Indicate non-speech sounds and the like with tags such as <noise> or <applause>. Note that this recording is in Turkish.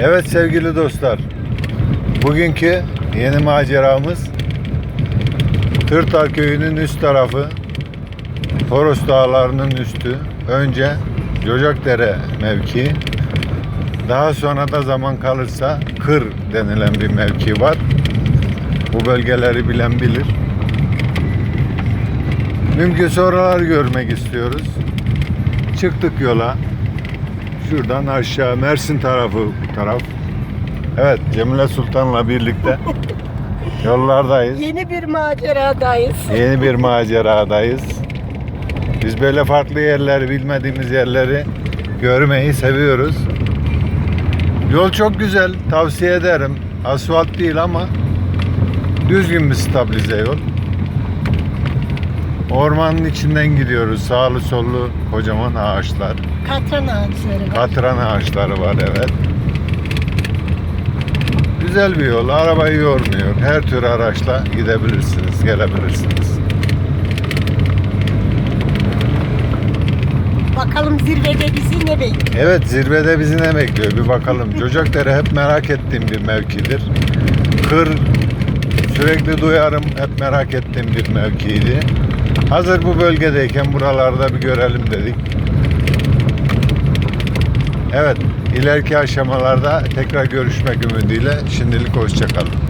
Evet sevgili dostlar. Bugünkü yeni maceramız Tırtar köyünün üst tarafı Toros Dağları'nın üstü. Önce Cocakdere mevki. Daha sonra da zaman kalırsa Kır denilen bir mevki var. Bu bölgeleri bilen bilir. Mümkünse oraları görmek istiyoruz. Çıktık yola. Şuradan aşağı Mersin tarafı bu taraf. Evet Cemile Sultan'la birlikte <laughs> yollardayız. Yeni bir maceradayız. Yeni bir maceradayız. Biz böyle farklı yerleri, bilmediğimiz yerleri görmeyi seviyoruz. Yol çok güzel, tavsiye ederim. Asfalt değil ama düzgün bir stabilize yol. Ormanın içinden gidiyoruz. Sağlı sollu kocaman ağaçlar. Katran ağaçları var. Katran ağaçları var evet. Güzel bir yol. Arabayı yormuyor. Her tür araçla gidebilirsiniz, gelebilirsiniz. Bakalım zirvede bizi ne bekliyor? Evet zirvede bizi ne bekliyor bir bakalım. <laughs> Cocakdere hep merak ettiğim bir mevkidir. Kır sürekli duyarım hep merak ettiğim bir mevkiydi. Hazır bu bölgedeyken buralarda bir görelim dedik. Evet ileriki aşamalarda tekrar görüşmek ümidiyle şimdilik hoşçakalın.